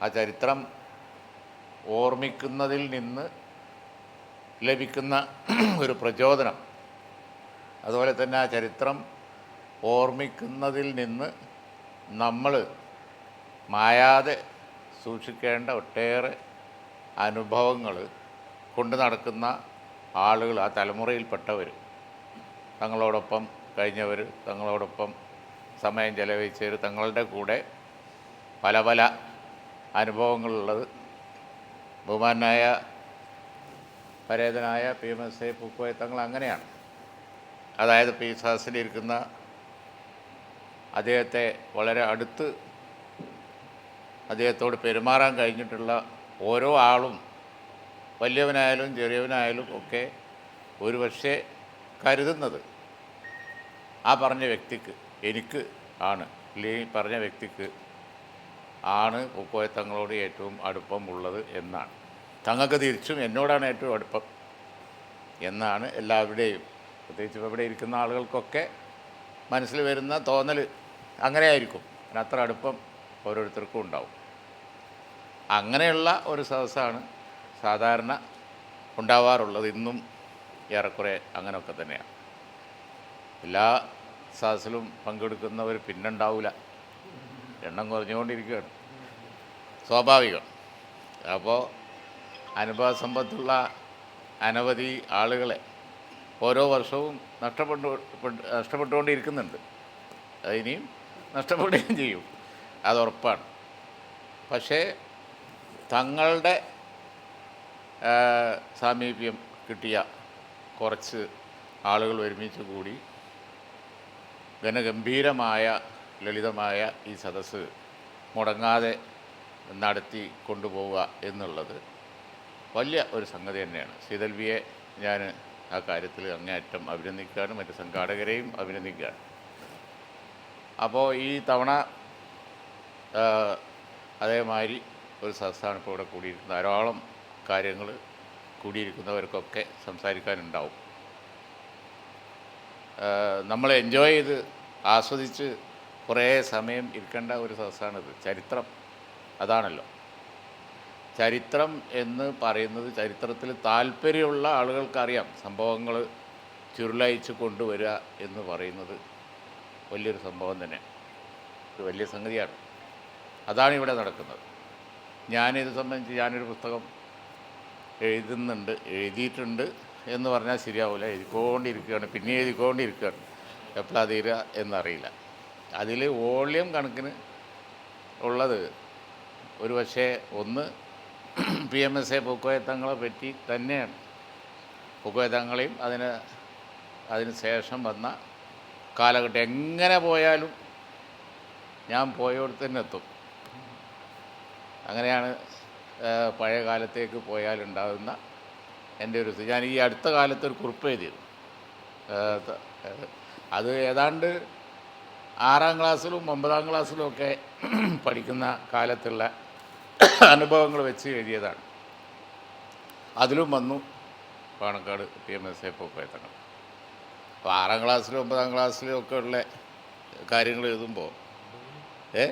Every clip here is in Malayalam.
ആ ചരിത്രം ഓർമ്മിക്കുന്നതിൽ നിന്ന് ലഭിക്കുന്ന ഒരു പ്രചോദനം. അതുപോലെ തന്നെ ആ ചരിത്രം ഓർമ്മിക്കുന്നതിൽ നിന്ന് നമ്മൾ മായാതെ സൂക്ഷിക്കേണ്ട ഒട്ടേറെ അനുഭവങ്ങൾ കൊണ്ട് നടക്കുന്ന ആളുകൾ ആ തലമുറയിൽപ്പെട്ടവർ തങ്ങളോടൊപ്പം കഴിഞ്ഞവർ തങ്ങളോടൊപ്പം സമയം ചെലവഴിച്ചവർ തങ്ങളുടെ കൂടെ പല പല അനുഭവങ്ങളുള്ളത്. ബഹുമാനായ പരേതനായ P M S A Pookoya Thangal അങ്ങനെയാണ്. അതായത് പി സാസിലിരിക്കുന്ന അദ്ദേഹത്തെ വളരെ അടുത്ത് അദ്ദേഹത്തോട് പെരുമാറാൻ കഴിഞ്ഞിട്ടുള്ള ഓരോ ആളും വലിയവനായാലും ചെറിയവനായാലും ഒക്കെ ഒരുപക്ഷെ കരുതുന്നത് ആ പറഞ്ഞ വ്യക്തിക്ക് എനിക്ക് ആണ്. അല്ലെങ്കിൽ പറഞ്ഞ വ്യക്തിക്ക് ആണ് കൊക്കോയ തങ്ങളോട് ഏറ്റവും അടുപ്പമുള്ളത് എന്നാണ്. തങ്ങൾക്ക് തിരിച്ചും എന്നോടാണ് ഏറ്റവും അടുപ്പം എന്നാണ് എല്ലാവരുടെയും. പ്രത്യേകിച്ച് ഇവിടെ ഇരിക്കുന്ന ആളുകൾക്കൊക്കെ മനസ്സിൽ വരുന്ന തോന്നൽ അങ്ങനെയായിരിക്കും. അത്ര അടുപ്പം ഓരോരുത്തർക്കും ഉണ്ടാവും. അങ്ങനെയുള്ള ഒരു സദസ്സാണ് സാധാരണ ഉണ്ടാവാറുള്ളത്. ഇന്നും ഏറെക്കുറെ അങ്ങനെയൊക്കെ തന്നെയാണ്. എല്ലാ സദസ്സിലും പങ്കെടുക്കുന്നവർ പിന്നുണ്ടാവില്ല എണ്ണം കുറഞ്ഞുകൊണ്ടിരിക്കുകയാണ്. സ്വാഭാവികം. അപ്പോൾ അനുഭവ സമ്പത്തുള്ള അനവധി ആളുകളെ ഓരോ വർഷവും നഷ്ടപ്പെട്ടു നഷ്ടപ്പെട്ടുകൊണ്ടിരിക്കുന്നുണ്ട്. അതിനിയും നഷ്ടപ്പെടുകയും ചെയ്യും. അത് ഉറപ്പാണ് പക്ഷേ തങ്ങളുടെ സാമീപ്യം കിട്ടിയ കുറച്ച് ആളുകൾ ഒരുമിച്ച് കൂടി ഘനഗംഭീരമായ ലളിതമായ ഈ സദസ്സ് മുടങ്ങാതെ നടത്തി കൊണ്ടുപോവുക എന്നുള്ളത് വലിയ ഒരു സംഗതി തന്നെയാണ്. ശ്രീതൽവിയെ ഞാൻ ആ കാര്യത്തിൽ അങ്ങേയറ്റം അഭിനന്ദിക്കുകയാണ്. മറ്റ് സംഘാടകരെയും അഭിനന്ദിക്കുകയാണ്. അപ്പോൾ ഈ തവണ അതേമാതിരി ഒരു സദസ്സാണ് ഇപ്പോൾ ഇവിടെ കൂടിയിരിക്കുന്നത്. ധാരാളം കാര്യങ്ങൾ കൂടിയിരിക്കുന്നവർക്കൊക്കെ സംസാരിക്കാനുണ്ടാവും. നമ്മൾ എൻജോയ് ചെയ്ത് ആസ്വദിച്ച് കുറേ സമയം ഇരിക്കേണ്ട ഒരു സദസ്സാണിത്. ചരിത്രം. അതാണല്ലോ. ചരിത്രം എന്ന് പറയുന്നത് ചരിത്രത്തിൽ താല്പര്യമുള്ള ആളുകൾക്കറിയാം സംഭവങ്ങൾ ചുരുളയച്ച് കൊണ്ടുവരിക എന്ന് പറയുന്നത് വലിയൊരു സംഭവം തന്നെ. ഒരു വലിയ സംഗതിയാണ്. അതാണ് ഇവിടെ നടക്കുന്നത്. ഞാനിത് സംബന്ധിച്ച് ഞാനൊരു പുസ്തകം എഴുതുന്നുണ്ട് എഴുതിയിട്ടുണ്ട് എന്ന് പറഞ്ഞാൽ ശരിയാവില്ല എഴുതിക്കൊണ്ടിരിക്കുകയാണ് പിന്നെ എഴുതിക്കൊണ്ടിരിക്കുകയാണ്. എപ്പോഴാണ് തീരുക എന്നറിയില്ല. അതിൽ വോളിയം കണക്കിന് ഉള്ളത് ഒരു പക്ഷേ ഒന്ന് പി എം എസ് എ പൂക്കോയത്തങ്ങളെ പറ്റി തന്നെയാണ്. പൂക്കോയത്തങ്ങളെയും അതിന് അതിന് ശേഷം വന്ന കാലഘട്ടം. എങ്ങനെ പോയാലും ഞാൻ പോയോടത്ത് തന്നെ എത്തും. അങ്ങനെയാണ് പഴയ കാലത്തേക്ക് പോയാലുണ്ടാകുന്ന എന്റെ ഒരു ഞാൻ ഈ അടുത്ത കാലത്ത് ഒരു കുറിപ്പ് എഴുതിയത് അത് ഏതാണ്ട് ആറാം ക്ലാസ്സിലും ഒമ്പതാം ക്ലാസ്സിലും ഒക്കെ പഠിക്കുന്ന കാലത്തുള്ള അനുഭവങ്ങൾ വെച്ച് എഴുതിയതാണ്. അതിലും വന്നു Panakkad P M S A പോക്കയത്തങ്ങൾ. അപ്പോൾ ആറാം ക്ലാസ്സിലും ഒമ്പതാം ക്ലാസ്സിലും ഒക്കെ ഉള്ള കാര്യങ്ങൾ എഴുതുമ്പോൾ ഏ?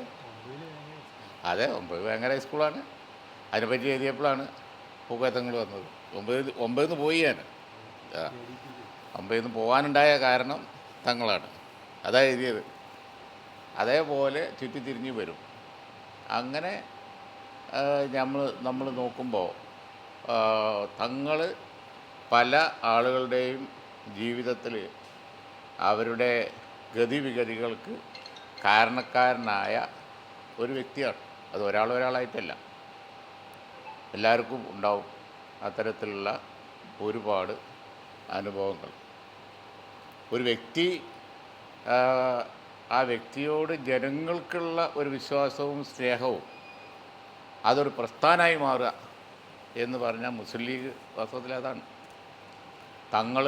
അതെ ഒമ്പത് ഭയങ്കര സ്കൂളാണ് അതിനെപ്പറ്റി എഴുതിയപ്പോഴാണ് പൂക്കയത്തങ്ങൾ വന്നത്. ഒമ്പത് ഒമ്പതിൽ നിന്ന് പോയി ഞാൻ. ഒമ്പതിൽ നിന്ന് പോകാനുണ്ടായ കാരണം തങ്ങളാണ്. അതാണ് എഴുതിയത്. അതേപോലെ ചുറ്റിത്തിരിഞ്ഞ് വരും. അങ്ങനെ നമ്മൾ നമ്മൾ നോക്കുമ്പോൾ തങ്ങൾ പല ആളുകളുടെയും ജീവിതത്തിൽ അവരുടെ ഗതിവിഗതികൾക്ക് കാരണക്കാരനായ ഒരു വ്യക്തിയാണ്. അത് ഒരാൾ ഒരാളായിട്ടല്ല. എല്ലാവർക്കും ഉണ്ടാവും അത്തരത്തിലുള്ള ഒരുപാട് അനുഭവങ്ങൾ. ഒരു വ്യക്തി ആ, വ്യക്തിയോട് ജനങ്ങൾക്കുള്ള ഒരു വിശ്വാസവും സ്നേഹവും അതൊരു പ്രസ്ഥാനമായി മാറുക എന്ന് പറഞ്ഞാൽ മുസ്ലിം ലീഗ് വാസ്തവത്തിൽ അതാണ്. തങ്ങൾ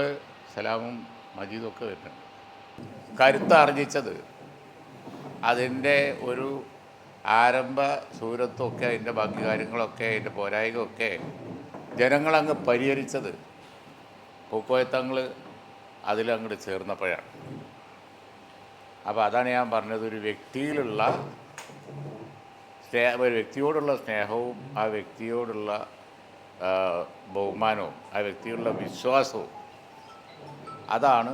സലാമും മജീദും ഒക്കെ വരുന്നുണ്ട്. കരുത്താർജിച്ചത് അതിന്റെ ഒരു ആരംഭ സൂരത്വമൊക്കെ അതിന്റെ ബാക്കി കാര്യങ്ങളൊക്കെ അതിന്റെ പോരായകമൊക്കെ ജനങ്ങളങ്ങ് പരിഹരിച്ചത് പൂക്കോയത്തങ്ങൾ അതിലങ്ങോട്ട് ചേർന്നപ്പോഴാണ്. അപ്പോൾ അതാണ് ഞാൻ പറഞ്ഞത് ഒരു വ്യക്തിയിലുള്ള സ്നേഹ ഒരു വ്യക്തിയോടുള്ള സ്നേഹവും ആ വ്യക്തിയോടുള്ള ബഹുമാനവും ആ വ്യക്തിയോടുള്ള വിശ്വാസവും അതാണ്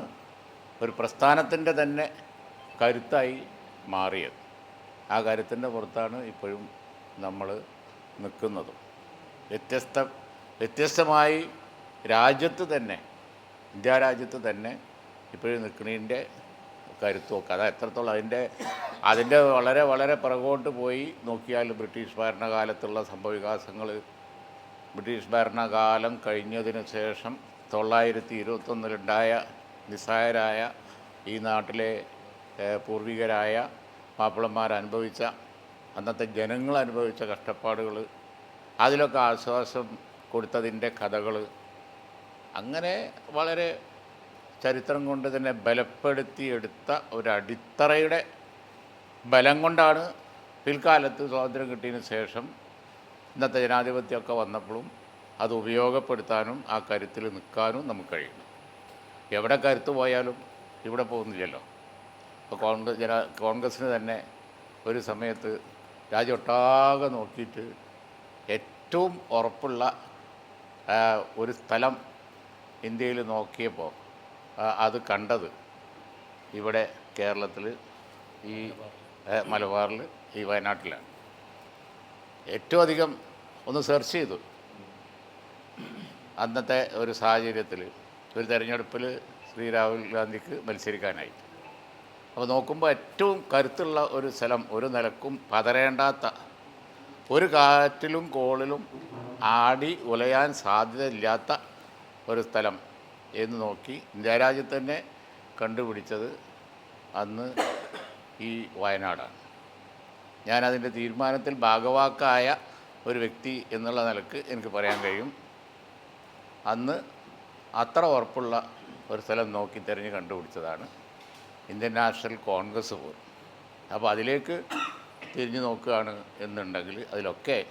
ഒരു പ്രസ്ഥാനത്തിന്റെ തന്നെ കരുത്തായി മാറിയത്. ആ കരുത്തിന്റെ പുറത്താണ് ഇപ്പോഴും നമ്മൾ നിൽക്കുന്നതും. വ്യത്യസ്ത വ്യത്യസ്തമായി രാജ്യത്ത് തന്നെ ഇന്ത്യ രാജ്യത്ത് തന്നെ ഇപ്പോഴും നിൽക്കുന്നതിന്റെ കരുത്തുമൊക്കെ അത് എത്രത്തോളം അതിന്റെ അതിന്റെ വളരെ വളരെ പിറകോട്ട് പോയി നോക്കിയാൽ ബ്രിട്ടീഷ് ഭരണകാലത്തുള്ള സംഭവവികാസങ്ങൾ ബ്രിട്ടീഷ് ഭരണകാലം കഴിഞ്ഞതിന് ശേഷം തൊള്ളായിരത്തി ഇരുപത്തൊന്നിലുണ്ടായ നിസ്സായരായ ഈ നാട്ടിലെ പൂർവികരായ മാപ്പിളന്മാർ അനുഭവിച്ച അന്നത്തെ ജനങ്ങൾ അനുഭവിച്ച കഷ്ടപ്പാടുകൾ അതിലൊക്കെ ആശ്വാസം കൊടുത്തതിന്റെ കഥകൾ അങ്ങനെ വളരെ ചരിത്രം കൊണ്ട് തന്നെ ബലപ്പെടുത്തിയെടുത്ത ഒരു അടിത്തറയുടെ ബലം കൊണ്ടാണ് പിൽക്കാലത്ത് സ്വാതന്ത്ര്യം കിട്ടിയതിന് ശേഷം ഇന്നത്തെ ജനാധിപത്യമൊക്കെ വന്നപ്പോഴും അത് ഉപയോഗപ്പെടുത്താനും ആ കരുത്തിൽ നിൽക്കാനും നമുക്ക് കഴിയുന്നു. എവിടെ കരുത്ത് പോയാലും ഇവിടെ പോകുന്നില്ലല്ലോ. ഇപ്പോൾ കോൺഗ്രസ് ജന കോൺഗ്രസ്സിന് തന്നെ ഒരു സമയത്ത് രാജ്യമൊട്ടാകെ നോക്കിയിട്ട് ഏറ്റവും ഉറപ്പുള്ള ഒരു സ്ഥലം ഇന്ത്യയിൽ നോക്കിയപ്പോൾ അത് കണ്ടത് ഇവിടെ കേരളത്തിൽ ഈ മലബാറിൽ ഈ വയനാട്ടിലാണ്. ഏറ്റവും അധികം ഒന്ന് സെർച്ച് ചെയ്തു. അന്നത്തെ ഒരു സാഹചര്യത്തിൽ ഒരു തെരഞ്ഞെടുപ്പിൽ ശ്രീ രാഹുൽ ഗാന്ധിക്ക് മത്സരിക്കാനായി. അപ്പോൾ നോക്കുമ്പോൾ ഏറ്റവും കരുത്തുള്ള ഒരു സ്ഥലം ഒരു നിലക്കും പതരേണ്ടാത്ത ഒരു കാറ്റിലും കോളിലും ആടി ഉലയാൻ സാധ്യതയില്ലാത്ത ഒരു സ്ഥലം എന്ന് നോക്കി ഇന്ത്യ രാജ്യത്ത് തന്നെ കണ്ടുപിടിച്ചത് അന്ന് ഈ വയനാടാണ്. ഞാനതിന്റെ തീരുമാനത്തിൽ ഭാഗവാക്കായ ഒരു വ്യക്തി എന്നുള്ള നിലയ്ക്ക് എനിക്ക് പറയാൻ കഴിയും. അന്ന് അത്ര ഉറപ്പുള്ള ഒരു സ്ഥലം നോക്കി തിരഞ്ഞ് കണ്ടുപിടിച്ചതാണ് ഇന്ത്യൻ നാഷണൽ കോൺഗ്രസ് പോലും. അപ്പോൾ അതിലേക്ക് തിരിഞ്ഞു നോക്കുകയാണ് എന്നുണ്ടെങ്കിൽ അതിലൊക്കെ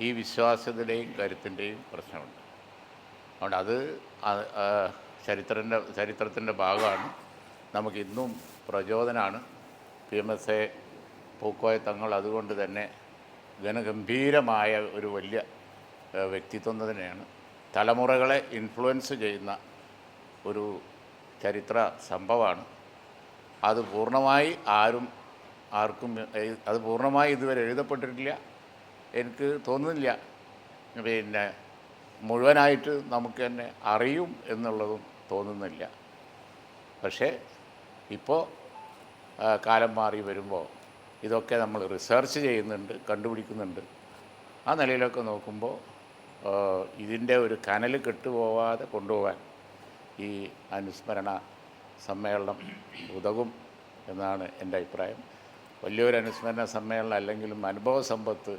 ഈ വിശ്വാസ്യതയുടെയും കരുത്തിന്റെയും പ്രശ്നമുണ്ട്. അതുകൊണ്ട് അത് ചരിത്രന്റെ ചരിത്രത്തിന്റെ ഭാഗമാണ്. നമുക്കിന്നും പ്രചോദനമാണ് P M S A Pookoya Thangal അതുകൊണ്ട് തന്നെ ഘനഗംഭീരമായ ഒരു വലിയ വ്യക്തിത്വം തന്നെയാണ്. തലമുറകളെ ഇൻഫ്ലുവൻസ് ചെയ്യുന്ന ഒരു ചരിത്ര സംഭവമാണ്. അത് പൂർണമായി ആരും ആർക്കും അത് പൂർണമായി ഇതുവരെ എഴുതപ്പെട്ടിട്ടില്ല. എനിക്ക് തോന്നുന്നില്ല. പിന്നെ മുഴുവനായിട്ട് നമുക്ക് തന്നെ അറിയും എന്നുള്ളതും തോന്നുന്നില്ല. പക്ഷേ ഇപ്പോൾ കാലം മാറി വരുമ്പോൾ ഇതൊക്കെ നമ്മൾ റിസർച്ച് ചെയ്യുന്നുണ്ട് കണ്ടുപിടിക്കുന്നുണ്ട്. ആ നിലയിലൊക്കെ നോക്കുമ്പോൾ ഇതിന്റെ ഒരു കനൽ കെട്ടുപോവാതെ കൊണ്ടുപോകാൻ ഈ അനുസ്മരണ സമ്മേളനം ഉതകും എന്നാണ് എന്റെ അഭിപ്രായം. വലിയൊരു അനുസ്മരണ സമ്മേളനം അല്ലെങ്കിലും അനുഭവ സമ്പത്ത്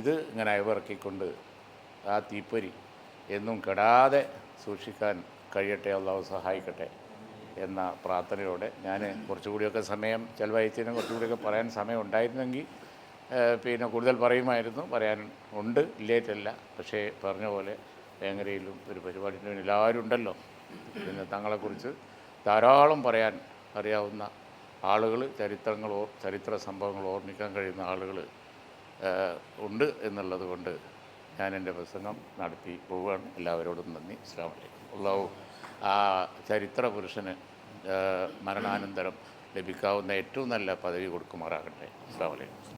ഇത് ഇങ്ങനെ അയവിറക്കിക്കൊണ്ട് ആ തീപ്പൊരി എന്നും കെടാതെ സൂക്ഷിക്കാൻ കഴിയട്ടെ അള്ളാഹു സഹായിക്കട്ടെ എന്ന പ്രാർത്ഥനയോടെ ഞാൻ കുറച്ചുകൂടിയൊക്കെ സമയം ചിലവഴിച്ചതിന് കുറച്ചുകൂടിയൊക്കെ പറയാൻ സമയം ഉണ്ടായിരുന്നെങ്കിൽ പിന്നെ കൂടുതൽ പറയുമായിരുന്നു. പറയാൻ ഉണ്ട് ഇല്ലേറ്റല്ല. പക്ഷേ പറഞ്ഞ പോലെ വേങ്ങരയിലും ഒരു പരിപാടിയിലും എല്ലാവരും ഉണ്ടല്ലോ. പിന്നെ തങ്ങളെക്കുറിച്ച് ധാരാളം പറയാൻ അറിയാവുന്ന ആളുകൾ ചരിത്രങ്ങൾ ചരിത്ര സംഭവങ്ങൾ ഓർമ്മിക്കാൻ കഴിയുന്ന ആളുകൾ ഉണ്ട് എന്നുള്ളത് കൊണ്ട് ഞാൻ എന്റെ പ്രസംഗം നടത്തി പോവുകയാണ്. എല്ലാവരോടും നന്ദി. അസ്ലാമലൈക്കും അള്ളാഹു ആ ചരിത്ര പുരുഷന് മരണാനന്തരം ലഭിക്കാവുന്ന ഏറ്റവും നല്ല പദവി കൊടുക്കുമാറാകട്ടെ. അസ്സാം വലൈക്കും